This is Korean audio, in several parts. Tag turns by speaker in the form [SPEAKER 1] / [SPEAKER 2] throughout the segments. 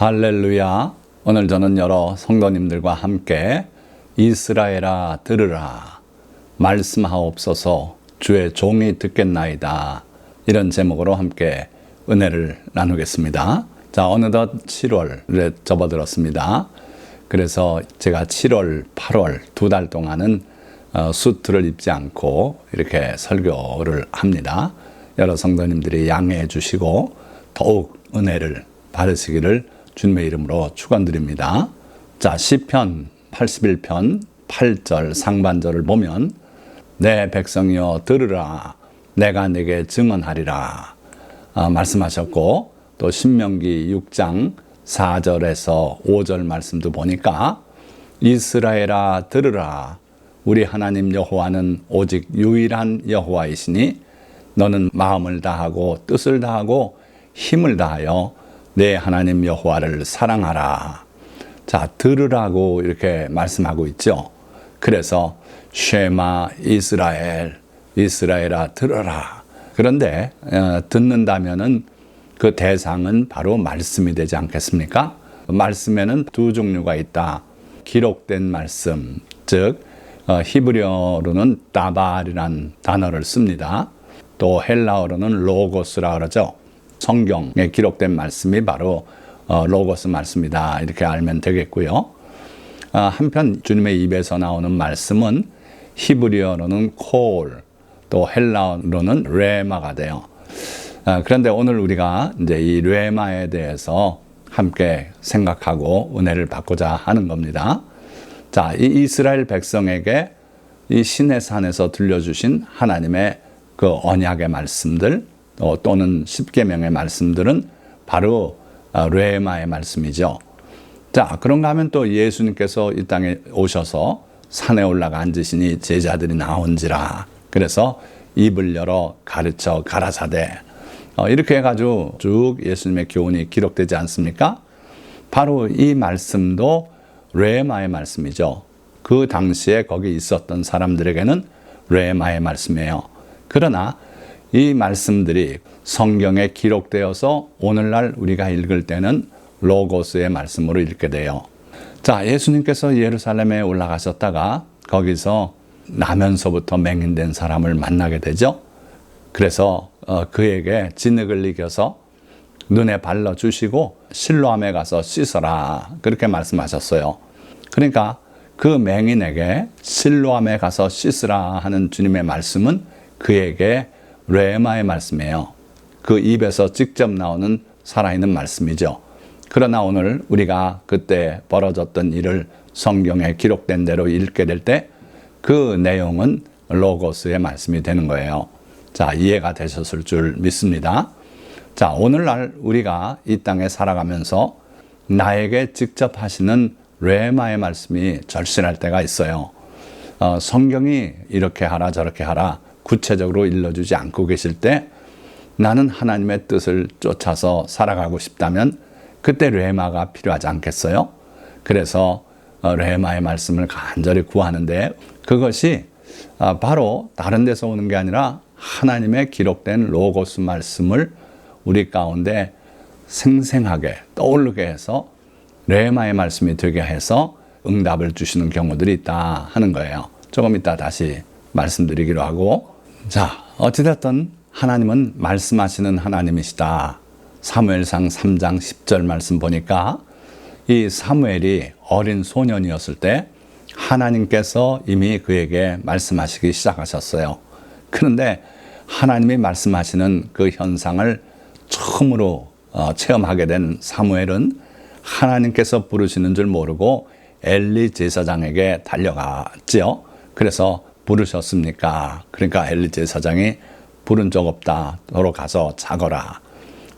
[SPEAKER 1] 할렐루야. 오늘 저는 여러 성도님들과 함께 이스라엘아 들으라. 말씀하옵소서 주의 종이 듣겠나이다. 이런 제목으로 함께 은혜를 나누겠습니다. 자, 어느덧 7월에 접어들었습니다. 그래서 제가 7월, 8월 두 달 동안은 어, 수트를 입지 않고 이렇게 설교를 합니다. 여러 성도님들이 양해해 주시고 더욱 은혜를 받으시기를 주님의 이름으로 축원드립니다. 자, 시편 81편 8절 상반절을 보면 내 백성이여 들으라 내가 내게 증언하리라 아, 말씀하셨고 또 신명기 6장 4절에서 5절 말씀도 보니까 이스라엘아 들으라 우리 하나님 여호와는 오직 유일한 여호와이시니 너는 마음을 다하고 뜻을 다하고 힘을 다하여 내 하나님 여호와를 사랑하라. 자, 들으라고 이렇게 말씀하고 있죠. 그래서 쉐마 이스라엘 이스라엘아 들어라. 그런데 어, 듣는다면은 그 대상은 바로 말씀이 되지 않겠습니까? 말씀에는 두 종류가 있다. 기록된 말씀, 즉 어, 히브리어로는 따발이란 단어를 씁니다. 또 헬라어로는 로고스라 그러죠. 성경에 기록된 말씀이 바로 어, 로고스 말씀이다. 이렇게 알면 되겠고요. 아, 한편 주님의 입에서 나오는 말씀은 히브리어로는 콜, 또 헬라어로는 레마가 돼요. 아, 그런데 오늘 우리가 이제 이 레마에 대해서 함께 생각하고 은혜를 받고자 하는 겁니다. 자, 이 이스라엘 백성에게 이 신의 산에서 들려주신 하나님의 그 언약의 말씀들 또는 십계명의 말씀들은 바로 아, 레마의 말씀이죠. 자, 그런가 하면 또 예수님께서 이 땅에 오셔서 산에 올라가 앉으시니 제자들이 나온지라. 그래서 입을 열어 가르쳐 가라사대. 어, 이렇게 해가지고 쭉 예수님의 교훈이 기록되지 않습니까? 바로 이 말씀도 레마의 말씀이죠. 그 당시에 거기 있었던 사람들에게는 레마의 말씀이에요. 그러나 이 말씀들이 성경에 기록되어서 오늘날 우리가 읽을 때는 로고스의 말씀으로 읽게 돼요. 자, 예수님께서 예루살렘에 올라가셨다가 거기서 나면서부터 맹인된 사람을 만나게 되죠. 그래서 어, 그에게 진흙을 이겨서 눈에 발라 주시고 실로암에 가서 씻어라 그렇게 말씀하셨어요. 그러니까 그 맹인에게 실로암에 가서 씻으라 하는 주님의 말씀은 그에게 레마의 말씀이에요. 그 입에서 직접 나오는 살아있는 말씀이죠. 그러나 오늘 우리가 그때 벌어졌던 일을 성경에 기록된 대로 읽게 될 때 그 내용은 로고스의 말씀이 되는 거예요. 자, 이해가 되셨을 줄 믿습니다. 자, 오늘날 우리가 이 땅에 살아가면서 나에게 직접 하시는 레마의 말씀이 절실할 때가 있어요. 어, 성경이 이렇게 하라 저렇게 하라 구체적으로 일러주지 않고 계실 때 나는 하나님의 뜻을 쫓아서 살아가고 싶다면 그때 레마가 필요하지 않겠어요? 그래서 어, 레마의 말씀을 간절히 구하는데 그것이 아, 바로 다른 데서 오는 게 아니라 하나님의 기록된 로고스 말씀을 우리 가운데 생생하게 떠오르게 해서 레마의 말씀이 되게 해서 응답을 주시는 경우들이 있다 하는 거예요. 조금 이따 다시 말씀드리기로 하고 자 어찌됐든 하나님은 말씀하시는 하나님이시다. 사무엘상 3장 10절 말씀 보니까 이 사무엘이 어린 소년이었을 때 하나님께서 이미 그에게 말씀하시기 시작하셨어요. 그런데 하나님이 말씀하시는 그 현상을 처음으로 어, 체험하게 된 사무엘은 하나님께서 부르시는 줄 모르고 엘리 제사장에게 달려갔지요. 그래서 부르셨습니까? 그러니까 엘리 제 사장이 부른 적 없다. 돌아가서 자거라.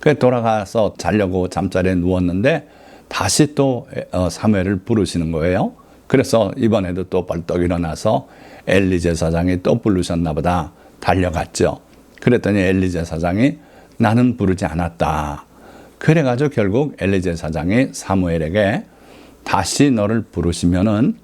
[SPEAKER 1] 그 돌아가서 자려고 잠자리에 누웠는데 다시 또 어, 사무엘을 부르시는 거예요. 그래서 이번에도 또 벌떡 일어나서 엘리 제 사장이 또 부르셨나 보다 달려갔죠. 그랬더니 엘리 제 사장이 나는 부르지 않았다. 그래가지고 결국 엘리 제 사장이 사무엘에게 다시 너를 부르시면은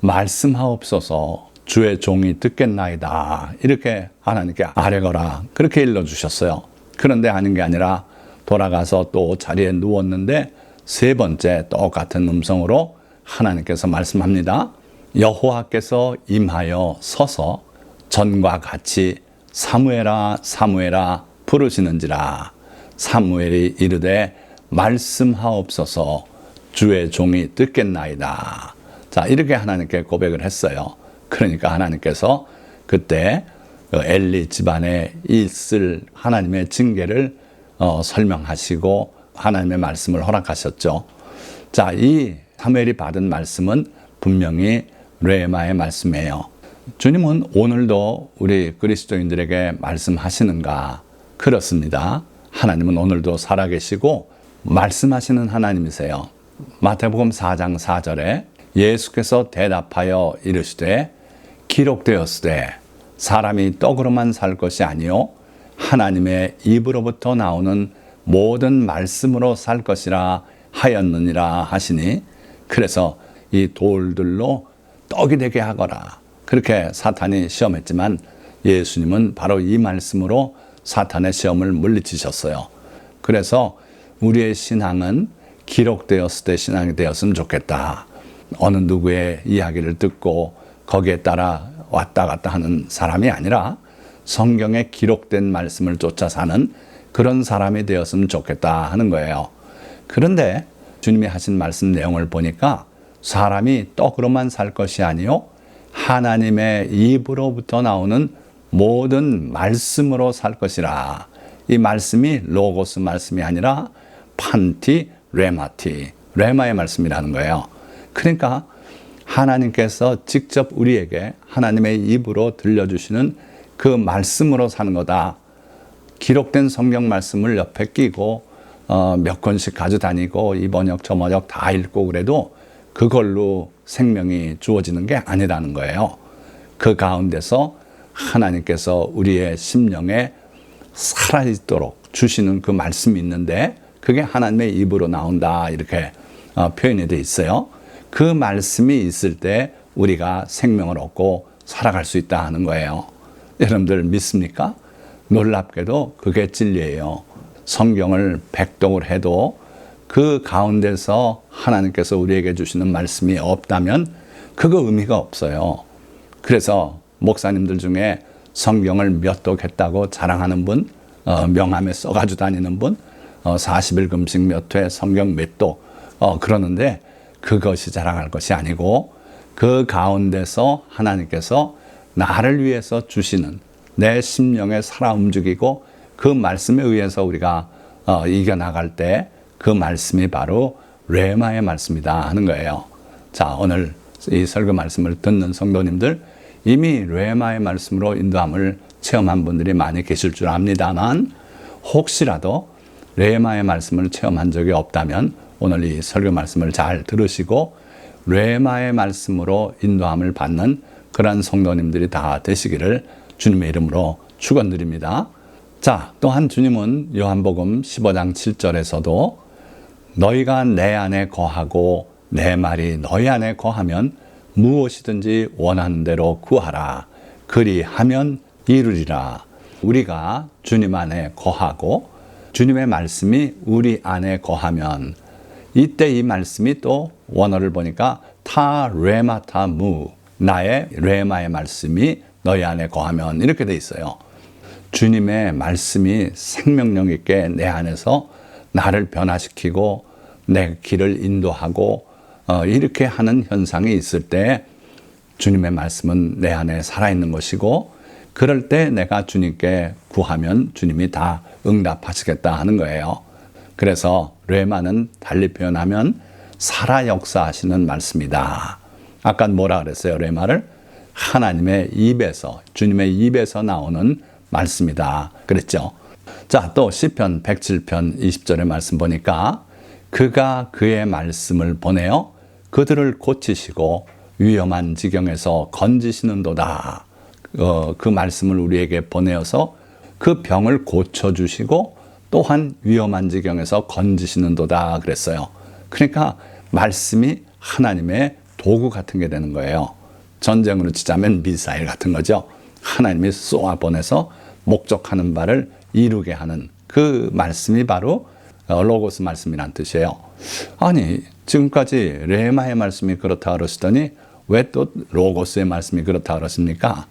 [SPEAKER 1] 말씀하옵소서 주의 종이 듣겠나이다. 이렇게 하나님께 아뢰거라. 그렇게 일러주셨어요. 그런데 하는 게 아니라 돌아가서 또 자리에 누웠는데 세 번째 똑같은 음성으로 하나님께서 말씀합니다. 여호와께서 임하여 서서 전과 같이 사무엘아 사무엘아 부르시는지라 사무엘이 이르되 말씀하옵소서 주의 종이 듣겠나이다. 자 이렇게 하나님께 고백을 했어요. 그러니까 하나님께서 그때 그 엘리 집안에 있을 하나님의 징계를 어, 설명하시고 하나님의 말씀을 허락하셨죠. 자, 이 사무엘이 받은 말씀은 분명히 레마의 말씀이에요. 주님은 오늘도 우리 그리스도인들에게 말씀하시는가? 그렇습니다. 하나님은 오늘도 살아계시고 말씀하시는 하나님이세요. 마태복음 4장 4절에 예수께서 대답하여 이르시되 기록되었으되 사람이 떡으로만 살 것이 아니요 하나님의 입으로부터 나오는 모든 말씀으로 살 것이라 하였느니라 하시니 그래서 이 돌들로 떡이 되게 하거라 그렇게 사탄이 시험했지만 예수님은 바로 이 말씀으로 사탄의 시험을 물리치셨어요. 그래서 우리의 신앙은 기록되었을 때 신앙이 되었으면 좋겠다. 어느 누구의 이야기를 듣고 거기에 따라 왔다 갔다 하는 사람이 아니라 성경에 기록된 말씀을 쫓아 사는 그런 사람이 되었으면 좋겠다 하는 거예요. 그런데 주님이 하신 말씀 내용을 보니까 사람이 떡으로만 살 것이 아니요 하나님의 입으로부터 나오는 모든 말씀으로 살 것이라. 이 말씀이 로고스 말씀이 아니라 판티 레마티 레마의 말씀이라는 거예요. 그러니까 하나님께서 직접 우리에게 하나님의 입으로 들려주시는 그 말씀으로 사는 거다. 기록된 성경 말씀을 옆에 끼고 어, 몇 권씩 가져다니고 이 번역 저 번역 다 읽고 그래도 그걸로 생명이 주어지는 게 아니라는 거예요. 그 가운데서 하나님께서 우리의 심령에 살아있도록 주시는 그 말씀이 있는데 그게 하나님의 입으로 나온다 이렇게 어, 표현이 돼 있어요. 그 말씀이 있을 때 우리가 생명을 얻고 살아갈 수 있다 하는 거예요. 여러분들 믿습니까? 놀랍게도 그게 진리예요. 성경을 백독을 해도 그 가운데서 하나님께서 우리에게 주시는 말씀이 없다면 그거 의미가 없어요. 그래서 목사님들 중에 성경을 몇 독 했다고 자랑하는 분, 어, 명함에 써가지고 다니는 분, 어, 40일 금식 몇 회, 성경 몇 독, 어, 그러는데 그것이 자랑할 것이 아니고 그 가운데서 하나님께서 나를 위해서 주시는 내 심령에 살아 움직이고 그 말씀에 의해서 우리가 어, 이겨나갈 때 그 말씀이 바로 레마의 말씀이다 하는 거예요. 자, 오늘 이 설교 말씀을 듣는 성도님들 이미 레마의 말씀으로 인도함을 체험한 분들이 많이 계실 줄 압니다만 혹시라도 레마의 말씀을 체험한 적이 없다면 오늘 이 설교 말씀을 잘 들으시고 레마의 말씀으로 인도함을 받는 그러한 성도님들이 다 되시기를 주님의 이름으로 축원드립니다. 자, 또한 주님은 요한복음 15장 7절에서도 너희가 내 안에 거하고 내 말이 너희 안에 거하면 무엇이든지 원하는 대로 구하라. 그리하면 이루리라. 우리가 주님 안에 거하고 주님의 말씀이 우리 안에 거하면 이때 이 말씀이 또 원어를 보니까 타 레마타 무 나의 레마의 말씀이 너희 안에 거하면 이렇게 돼 있어요. 주님의 말씀이 생명력 있게 내 안에서 나를 변화시키고 내 길을 인도하고 어, 이렇게 하는 현상이 있을 때 주님의 말씀은 내 안에 살아있는 것이고 그럴 때 내가 주님께 구하면 주님이 다 응답하시겠다 하는 거예요. 그래서 레마는 달리 표현하면 살아 역사하시는 말씀이다. 아까 뭐라 그랬어요? 레마를 하나님의 입에서 주님의 입에서 나오는 말씀이다. 그랬죠. 자, 또 시편 107편 20절의 말씀 보니까 그가 그의 말씀을 보내어 그들을 고치시고 위험한 지경에서 건지시는도다. 어, 그 말씀을 우리에게 보내어서 그 병을 고쳐주시고 또한 위험한 지경에서 건지시는도다 그랬어요. 그러니까 말씀이 하나님의 도구 같은 게 되는 거예요. 전쟁으로 치자면 미사일 같은 거죠. 하나님이 쏘아 보내서 목적하는 바를 이루게 하는 그 말씀이 바로 어, 로고스 말씀이란 뜻이에요. 아니, 지금까지 레마의 말씀이 그렇다 그러시더니 왜 또 로고스의 말씀이 그렇다 그러십니까?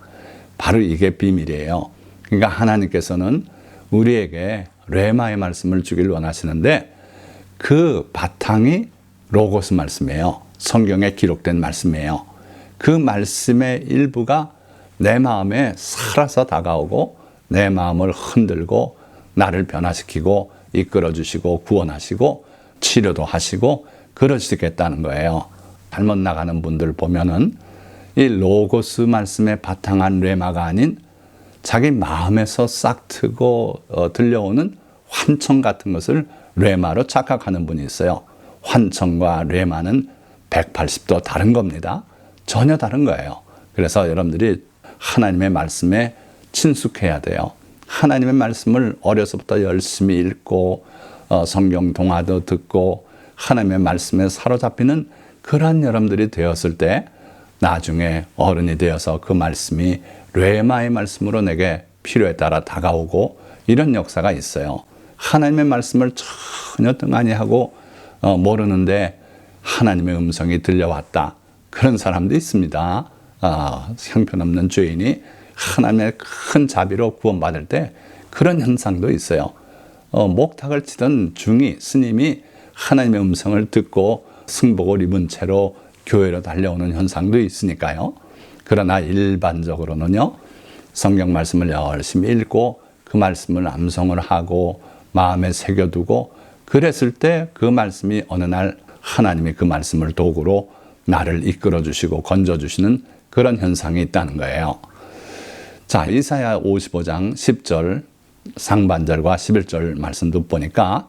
[SPEAKER 1] 바로 이게 비밀이에요. 그러니까 하나님께서는 우리에게 레마의 말씀을 주길 원하시는데 그 바탕이 로고스 말씀이에요. 성경에 기록된 말씀이에요. 그 말씀의 일부가 내 마음에 살아서 다가오고 내 마음을 흔들고 나를 변화시키고 이끌어 주시고 구원하시고 치료도 하시고 그러시겠다는 거예요. 잘못 나가는 분들 보면은 이 로고스 말씀에 바탕한 레마가 아닌 자기 마음에서 싹 트고 어, 들려오는 환청 같은 것을 레마로 착각하는 분이 있어요. 환청과 레마는 180도 다른 겁니다. 전혀 다른 거예요. 그래서 여러분들이 하나님의 말씀에 친숙해야 돼요. 하나님의 말씀을 어려서부터 열심히 읽고 어, 성경 동화도 듣고 하나님의 말씀에 사로잡히는 그러한 여러분들이 되었을 때 나중에 어른이 되어서 그 말씀이 레마의 말씀으로 내게 필요에 따라 다가오고 이런 역사가 있어요. 하나님의 말씀을 전혀 등한히 하고 어, 모르는데 하나님의 음성이 들려왔다. 그런 사람도 있습니다. 아, 형편없는 죄인이 하나님의 큰 자비로 구원받을 때 그런 현상도 있어요. 어, 목탁을 치던 중이 스님이 하나님의 음성을 듣고 승복을 입은 채로 교회로 달려오는 현상도 있으니까요. 그러나 일반적으로는요, 성경 말씀을 열심히 읽고 그 말씀을 암송을 하고 마음에 새겨두고 그랬을 때 그 말씀이 어느 날 하나님이 그 말씀을 도구로 나를 이끌어 주시고 건져 주시는 그런 현상이 있다는 거예요. 자, 이사야 55장 10절 상반절과 11절 말씀도 보니까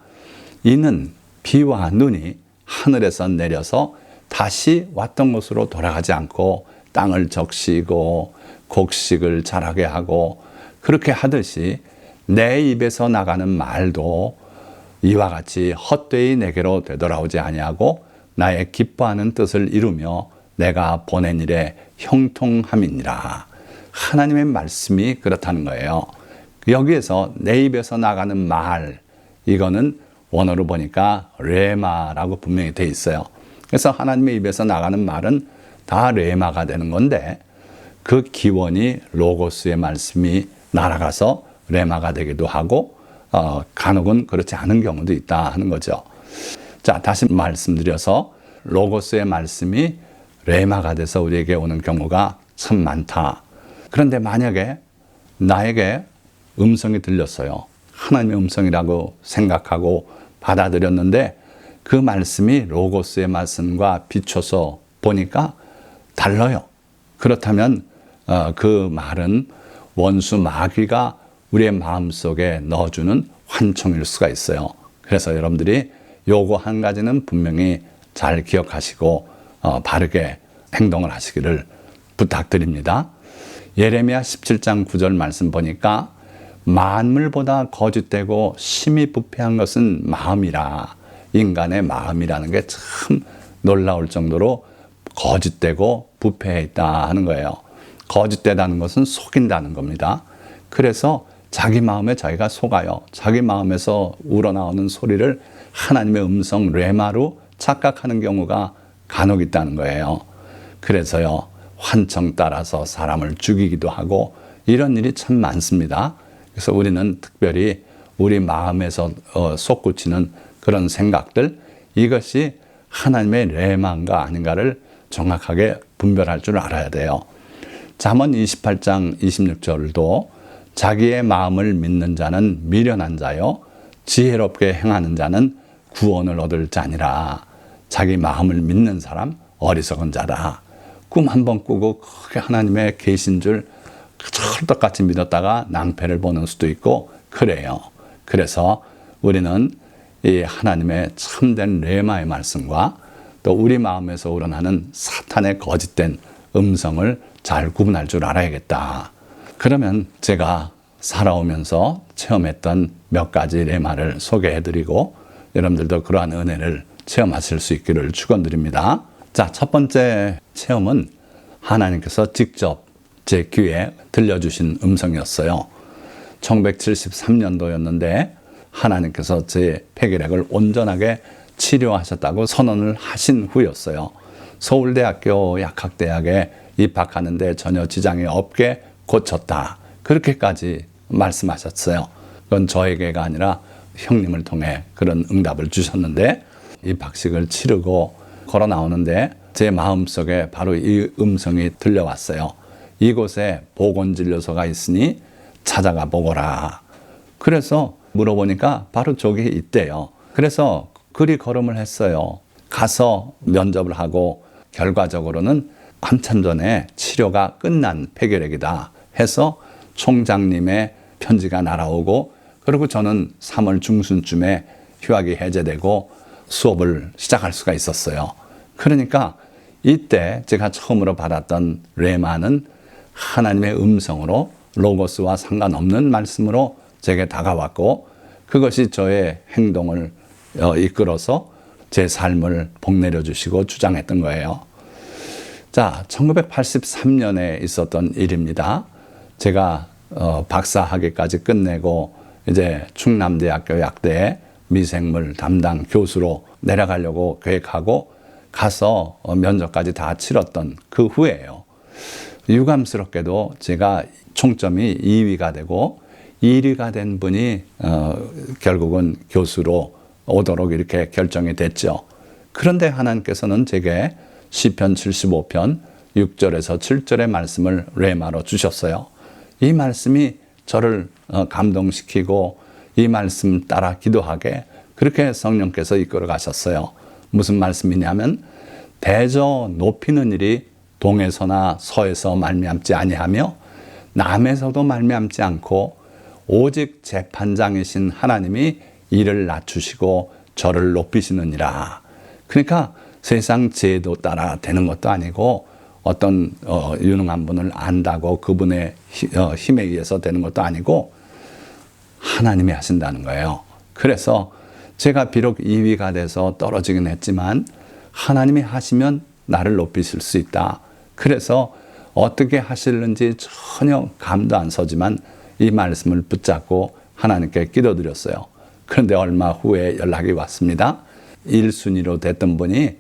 [SPEAKER 1] 이는 비와 눈이 하늘에서 내려서 다시 왔던 곳으로 돌아가지 않고 땅을 적시고 곡식을 자라게 하고 그렇게 하듯이 내 입에서 나가는 말도 이와 같이 헛되이 내게로 되돌아오지 아니하고 나의 기뻐하는 뜻을 이루며 내가 보낸 일에 형통함이니라. 하나님의 말씀이 그렇다는 거예요. 여기에서 내 입에서 나가는 말, 이거는 원어로 보니까 레마라고 분명히 돼 있어요. 그래서 하나님의 입에서 나가는 말은 다 레마가 되는 건데 그 기원이 로고스의 말씀이 날아가서 레마가 되기도 하고 어, 간혹은 그렇지 않은 경우도 있다 하는 거죠. 자, 다시 말씀드려서 로고스의 말씀이 레마가 돼서 우리에게 오는 경우가 참 많다. 그런데 만약에 나에게 음성이 들렸어요. 하나님의 음성이라고 생각하고 받아들였는데 그 말씀이 로고스의 말씀과 비춰서 보니까 달라요. 그렇다면 어, 그 말은 원수 마귀가 우리의 마음속에 넣어주는 환청일 수가 있어요. 그래서 여러분들이 요거 한 가지는 분명히 잘 기억하시고 어, 바르게 행동을 하시기를 부탁드립니다. 예레미야 17장 9절 말씀 보니까 만물보다 거짓되고 심히 부패한 것은 마음이라 인간의 마음이라는 게 참 놀라울 정도로 거짓되고 부패해 있다 하는 거예요. 거짓되다는 것은 속인다는 겁니다. 그래서 자기 마음에 자기가 속아요. 자기 마음에서 우러나오는 소리를 하나님의 음성 레마로 착각하는 경우가 간혹 있다는 거예요. 그래서요, 환청 따라서 사람을 죽이기도 하고 이런 일이 참 많습니다. 그래서 우리는 특별히 우리 마음에서 어, 솟구치는 그런 생각들 이것이 하나님의 레망가 아닌가를 정확하게 분별할 줄 알아야 돼요. 잠언 28장 26절도 자기의 마음을 믿는 자는 미련한 자요 지혜롭게 행하는 자는 구원을 얻을 자니라. 자기 마음을 믿는 사람 어리석은 자다. 꿈 한 번 꾸고 크게 하나님의 계신 줄 철떡같이 믿었다가 낭패를 보는 수도 있고 그래요. 그래서 우리는 이 하나님의 참된 레마의 말씀과 또 우리 마음에서 우러나는 사탄의 거짓된 음성을 잘 구분할 줄 알아야겠다. 그러면 제가 살아오면서 체험했던 몇 가지 레마를 소개해드리고 여러분들도 그러한 은혜를 체험하실 수 있기를 축원드립니다. 자, 첫 번째 체험은 하나님께서 직접 제 귀에 들려주신 음성이었어요. 1973년도였는데 하나님께서 제 폐결핵을 온전하게 치료하셨다고 선언을 하신 후였어요. 서울대학교 약학대학에 입학하는데 전혀 지장이 없게 고쳤다. 그렇게까지 말씀하셨어요. 그건 저에게가 아니라 형님을 통해 그런 응답을 주셨는데 입학식을 치르고 걸어 나오는데 제 마음속에 바로 이 음성이 들려왔어요. 이곳에 보건진료소가 있으니 찾아가 보거라. 그래서 물어보니까 바로 저기 있대요. 그래서 그리 걸음을 했어요. 가서 면접을 하고 결과적으로는 한참 전에 치료가 끝난 폐결핵이다 해서 총장님의 편지가 날아오고 그리고 저는 3월 중순쯤에 휴학이 해제되고 수업을 시작할 수가 있었어요. 그러니까 이때 제가 처음으로 받았던 레마는 하나님의 음성으로 로고스와 상관없는 말씀으로 제게 다가왔고 그것이 저의 행동을 어, 이끌어서 제 삶을 복내려 주시고 주장했던 거예요. 자, 1983년에 있었던 일입니다. 제가 어, 박사학위까지 끝내고 이제 충남대학교 약대에 미생물 담당 교수로 내려가려고 계획하고 가서 어, 면접까지 다 치렀던 그 후에요. 유감스럽게도 제가 총점이 2위가 되고 1위가 된 분이 어, 결국은 교수로 오도록 이렇게 결정이 됐죠. 그런데 하나님께서는 제게 시편 75편 6절에서 7절의 말씀을 레마로 주셨어요. 이 말씀이 저를 어, 감동시키고 이 말씀 따라 기도하게 그렇게 성령께서 이끌어 가셨어요. 무슨 말씀이냐면 대저 높이는 일이 동에서나 서에서 말미암지 아니하며 남에서도 말미암지 않고 오직 재판장이신 하나님이 이를 낮추시고 저를 높이시느니라. 그러니까 세상 제도 따라 되는 것도 아니고 어떤 어, 유능한 분을 안다고 그분의 어, 힘에 의해서 되는 것도 아니고 하나님이 하신다는 거예요. 그래서 제가 비록 2위가 돼서 떨어지긴 했지만 하나님이 하시면 나를 높이실 수 있다. 그래서 어떻게 하실는지 전혀 감도 안 서지만 이 말씀을 붙잡고 하나님께 기도드렸어요. 그런데 얼마 후에 연락이 왔습니다. 1순위로 됐던 분이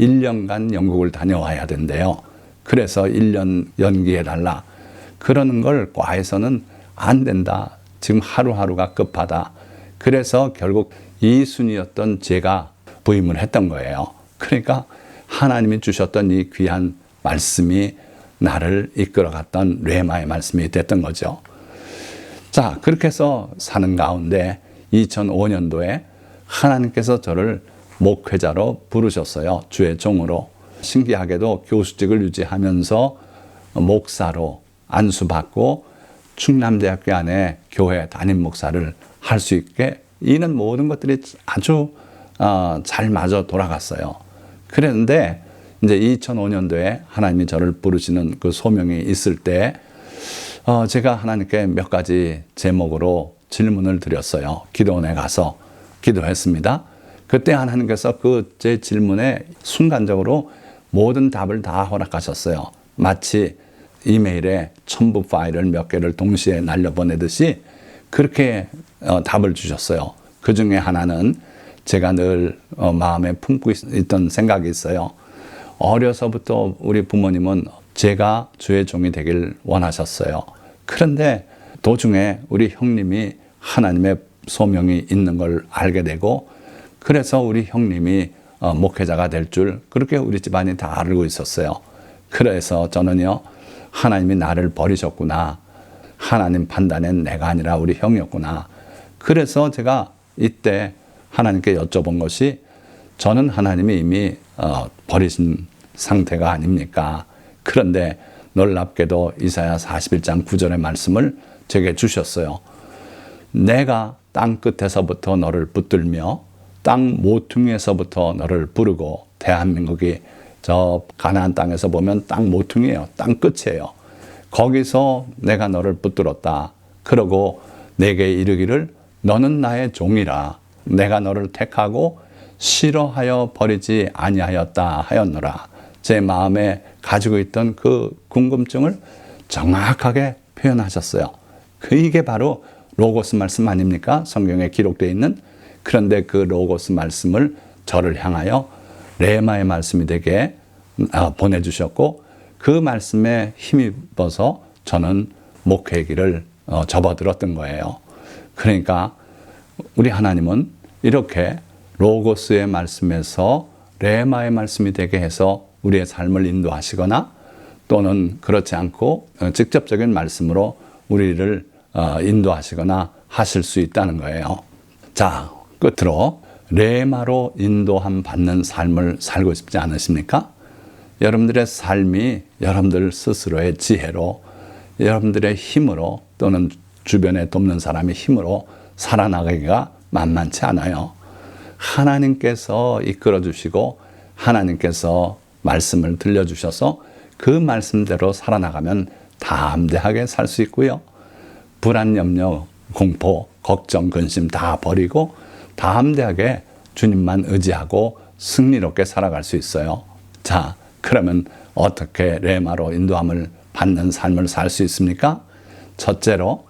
[SPEAKER 1] 1년간 영국을 다녀와야 된대요. 그래서 1년 연기해달라. 그러는 걸 과에서는 안 된다. 지금 하루하루가 급하다. 그래서 결국 2순위였던 제가 부임을 했던 거예요. 그러니까 하나님이 주셨던 이 귀한 말씀이 나를 이끌어갔던 레마의 말씀이 됐던 거죠. 자, 그렇게 해서 사는 가운데 2005년도에 하나님께서 저를 목회자로 부르셨어요. 주의 종으로. 신기하게도 교수직을 유지하면서 목사로 안수받고 충남대학교 안에 교회 담임 목사를 할 수 있게 이는 모든 것들이 아주 어, 잘 맞아 돌아갔어요. 그랬는데 이제 2005년도에 하나님이 저를 부르시는 그 소명이 있을 때 어, 제가 하나님께 몇 가지 제목으로 질문을 드렸어요. 기도원에 가서 기도했습니다. 그때 하나님께서 그 제 질문에 순간적으로 모든 답을 다 허락하셨어요. 마치 이메일에 첨부 파일을 몇 개를 동시에 날려보내듯이 그렇게 어, 답을 주셨어요. 그 중에 하나는 제가 늘 어, 마음에 품고 있, 던 생각이 있어요. 어려서부터 우리 부모님은 제가 주의 종이 되길 원하셨어요. 그런데 도중에 우리 형님이 하나님의 소명이 있는 걸 알게 되고 그래서 우리 형님이 어, 목회자가 될 줄 그렇게 우리 집안이 다 알고 있었어요. 그래서 저는요 하나님이 나를 버리셨구나. 하나님 판단엔 내가 아니라 우리 형이었구나. 그래서 제가 이때 하나님께 여쭤본 것이 저는 하나님이 이미 어, 버리신 상태가 아닙니까? 그런데 놀랍게도 이사야 41장 9절의 말씀을 제게 주셨어요. 내가 땅 끝에서부터 너를 붙들며 땅 모퉁이에서부터 너를 부르고 대한민국이 저 가나안 땅에서 보면 땅 모퉁이에요. 땅 끝이에요. 거기서 내가 너를 붙들었다. 그러고 내게 이르기를 너는 나의 종이라 내가 너를 택하고 싫어하여 버리지 아니하였다 하였노라. 제 마음에 가지고 있던 그 궁금증을 정확하게 표현하셨어요. 그 이게 바로 로고스 말씀 아닙니까? 성경에 기록되어 있는 그런데 그 로고스 말씀을 저를 향하여 레마의 말씀이 되게 아, 보내주셨고 그 말씀에 힘입어서 저는 목회의 길을 어, 접어들었던 거예요. 그러니까 우리 하나님은 이렇게 로고스의 말씀에서 레마의 말씀이 되게 해서 우리의 삶을 인도하시거나 또는 그렇지 않고 어, 직접적인 말씀으로 우리를 어, 인도하시거나 하실 수 있다는 거예요. 자, 끝으로 레마로 인도함 받는 삶을 살고 싶지 않으십니까? 여러분들의 삶이 여러분들 스스로의 지혜로 여러분들의 힘으로 또는 주변에 돕는 사람의 힘으로 살아나가기가 만만치 않아요. 하나님께서 이끌어 주시고 하나님께서 말씀을 들려 주셔서 그 말씀대로 살아나가면 담대하게 살 수 있고요. 불안, 염려, 공포, 걱정, 근심 다 버리고 담대하게 주님만 의지하고 승리롭게 살아갈 수 있어요. 자, 그러면 어떻게 레마로 인도함을 받는 삶을 살 수 있습니까? 첫째로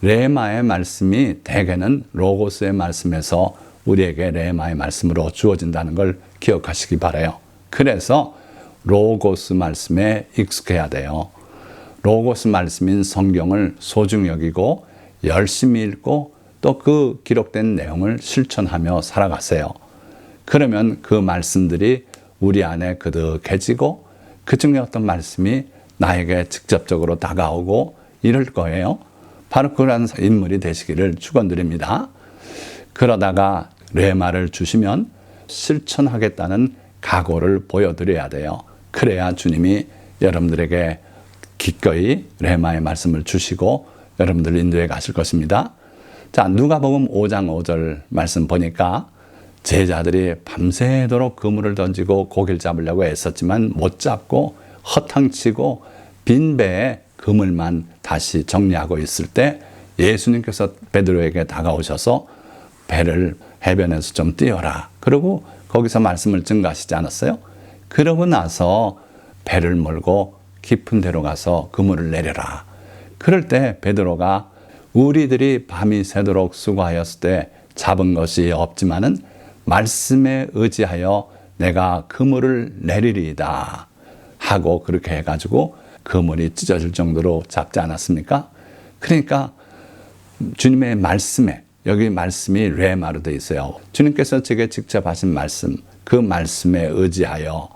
[SPEAKER 1] 레마의 말씀이 대개는 로고스의 말씀에서 우리에게 레마의 말씀으로 주어진다는 걸 기억하시기 바래요. 그래서 로고스 말씀에 익숙해야 돼요. 로고스 말씀인 성경을 소중히 여기고 열심히 읽고 또 그 기록된 내용을 실천하며 살아가세요. 그러면 그 말씀들이 우리 안에 그득해지고 그 중에 어떤 말씀이 나에게 직접적으로 다가오고 이럴 거예요. 바로 그런 인물이 되시기를 축원드립니다. 그러다가 레마를 주시면 실천하겠다는 각오를 보여드려야 돼요. 그래야 주님이 여러분들에게 기꺼이 레마의 말씀을 주시고 여러분들 인도해 가실 것입니다. 자, 누가복음 5장 5절 말씀 보니까 제자들이 밤새도록 그물을 던지고 고기를 잡으려고 애썼지만 못 잡고 허탕치고 빈 배에 그물만 다시 정리하고 있을 때 예수님께서 베드로에게 다가오셔서 배를 해변에서 좀 띄어라. 그리고 거기서 말씀을 증가하시지 않았어요? 그러고 나서 배를 몰고 깊은 데로 가서 그물을 내려라. 그럴 때 베드로가 우리들이 밤이 새도록 수고하였을 때 잡은 것이 없지만은 말씀에 의지하여 내가 그물을 내리리이다 하고 그렇게 해가지고 그물이 찢어질 정도로 잡지 않았습니까? 그러니까 주님의 말씀에 여기 말씀이 레마로 되어 있어요. 주님께서 제게 직접 하신 말씀, 그 말씀에 의지하여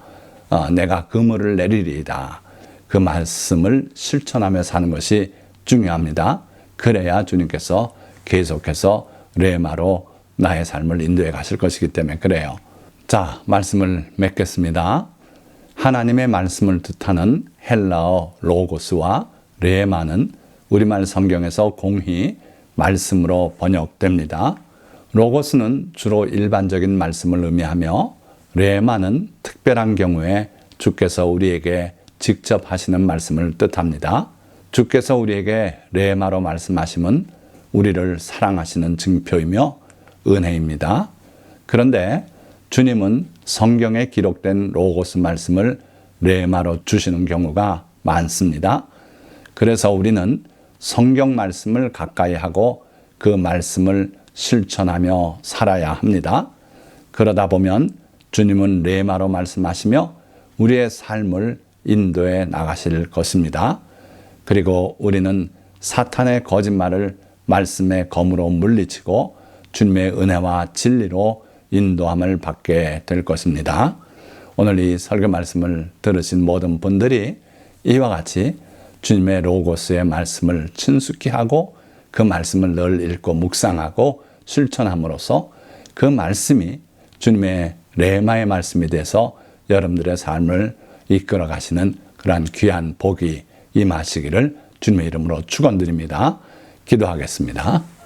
[SPEAKER 1] 어, 내가 그물을 내리리이다. 그 말씀을 실천하며 사는 것이 중요합니다. 그래야 주님께서 계속해서 레마로 나의 삶을 인도해 가실 것이기 때문에 그래요. 자, 말씀을 맺겠습니다. 하나님의 말씀을 뜻하는 헬라어 로고스와 레마는 우리말 성경에서 공히 말씀으로 번역됩니다. 로고스는 주로 일반적인 말씀을 의미하며 레마는 특별한 경우에 주께서 우리에게 직접 하시는 말씀을 뜻합니다. 주께서 우리에게 레마로 말씀하심은 우리를 사랑하시는 증표이며 은혜입니다. 그런데 주님은 성경에 기록된 로고스 말씀을 레마로 주시는 경우가 많습니다. 그래서 우리는 성경 말씀을 가까이 하고 그 말씀을 실천하며 살아야 합니다. 그러다 보면 주님은 레마로 말씀하시며 우리의 삶을 인도해 나가실 것입니다. 그리고 우리는 사탄의 거짓말을 말씀의 검으로 물리치고 주님의 은혜와 진리로 인도함을 받게 될 것입니다. 오늘 이 설교 말씀을 들으신 모든 분들이 이와 같이 주님의 로고스의 말씀을 친숙히 하고 그 말씀을 늘 읽고 묵상하고 실천함으로써 그 말씀이 주님의 레마의 말씀이 돼서 여러분들의 삶을 이끌어 가시는 그러한 귀한 복이 임하시기를 주님의 이름으로 축원드립니다. 기도하겠습니다.